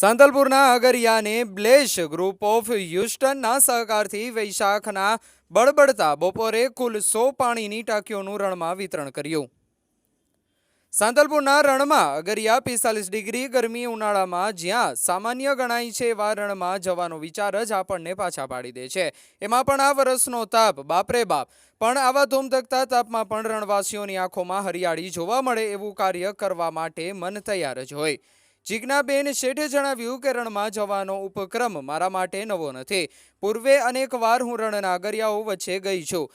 સાંતલપુરના અગરિયાને બ્લેશ group of હ્યુસ્ટનના સહકારથી વૈશાખના બળબડતા બપોરે કુલ સો પાણીની ટાંકીઓનું રણમાં વિતરણ કર્યું. સાંતલપુરના રણમાં અગરિયા પિસ્તાલીસ ડિગ્રી ગરમી ઉનાળામાં જ્યાં સામાન્ય ગણાય છે એવા રણમાં જવાનો વિચાર જ આપણને પાછા પાડી દે છે. એમાં પણ આ વરસનો તાપ, બાપરે બાપ, પણ આવા ધૂમધકતા તાપમાં પણ રણવાસીઓની આંખોમાં હરિયાળી જોવા મળે એવું કાર્ય કરવા માટે મન તૈયાર જ હોય. જીજ્ઞાબેન શેઠે જણાવ્યું કે રણમાં જવાનો ઉપક્રમ મારા માટે નવો નથી. પૂર્વે અનેકવાર હું રણનાગરિયાઓ વચ્ચે ગઈ છું.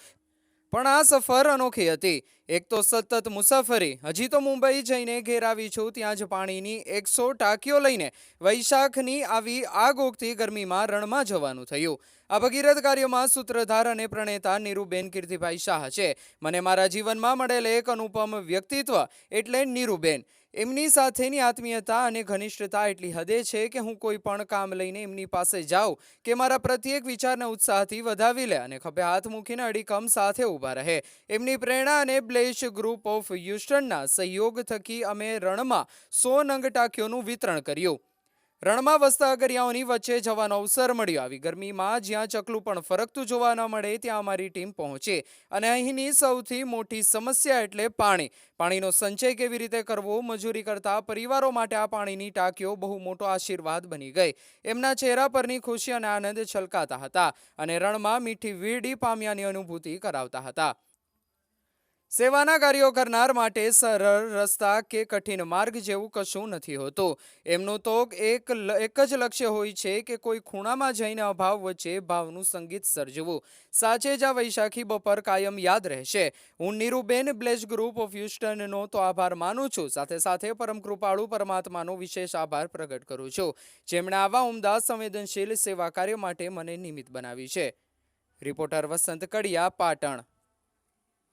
પણ આ સફર અનોખી હતી. એક તો સતત મુસાફરી, હજી તો મુંબઈ જઈને ઘેર આવી છું, ત્યાં જ પાણીની એકસો ટાંકીઓ લઈને વૈશાખની આવી આગ ઓગતી ગરમીમાં રણમાં જવાનું થયું. આ ભગીરથ કાર્યમાં સૂત્રધાર અને પ્રણેતા નીરુબેન કીર્તિભાઈ શાહ છે. મને મારા જીવનમાં મળેલ એક અનુપમ વ્યક્તિત્વ એટલે નીરુબેન. એમની સાથેની આત્મીયતા અને ઘનિષ્ઠતા એટલી હદે છે કે હું કોઈ પણ કામ લઈને એમની પાસે જાઉં કે મારા પ્રત્યેક વિચારને ઉત્સાહથી વધાવી લે અને ખભે હાથ મૂકીને અડીકમ સાથે ઊભા રહે. એમની પ્રેરણા અને બ્લેશ ગ્રુપ ઓફ હ્યુસ્ટનના સહયોગ થકી અમે રણમાં સો નંગ ટાંકીઓનું વિતરણ કર્યું. રણમાં વસતા અગરિયાઓની વચ્ચે જવાનો અવસર મળ્યો. આવી ગરમીમાં જ્યાં ચકલું પણ ફરકતું જોવા ન મળે, ત્યાં અમારી ટીમ પહોંચી. અને અહીંની સૌથી મોટી સમસ્યા એટલે પાણી. પાણીનો સંચય કેવી રીતે કરવો, મજૂરી કરતા પરિવારો માટે આ પાણીની ટાંકીઓ બહુ મોટો આશીર્વાદ બની ગઈ. એમના ચહેરા પરની ખુશી અને આનંદ છલકાતા હતા અને રણમાં મીઠી વીડી પામ્યાની અનુભૂતિ કરાવતા હતા. સેવાના કાર્યો કરનાર માટે સરળ રસ્તા કે કઠિન માર્ગ જેવું કશું નથી હોતું. એમનું તો એક એક જ લક્ષ્ય હોય છે કે કોઈ ખૂણામાં જઈને અભાવ વચ્ચે ભાવનું સંગીત સર્જવું. સાચે જ આ વૈશાખી બપોર કાયમ યાદ રહેશે. હું નીરુબેન બ્લેજ ગ્રુપ ઓફ હ્યુસ્ટનનો તો આભાર માનું છું. સાથે સાથે પરમ કૃપાળુ પરમાત્માનો વિશેષ આભાર પ્રગટ કરું છું. જેમણે આવા ઉમદા, સંવેદનશીલ સેવા કાર્ય માટે મને નિમિત્ત બનાવી છે. રિપોર્ટર વસંત કડિયા, પાટણ.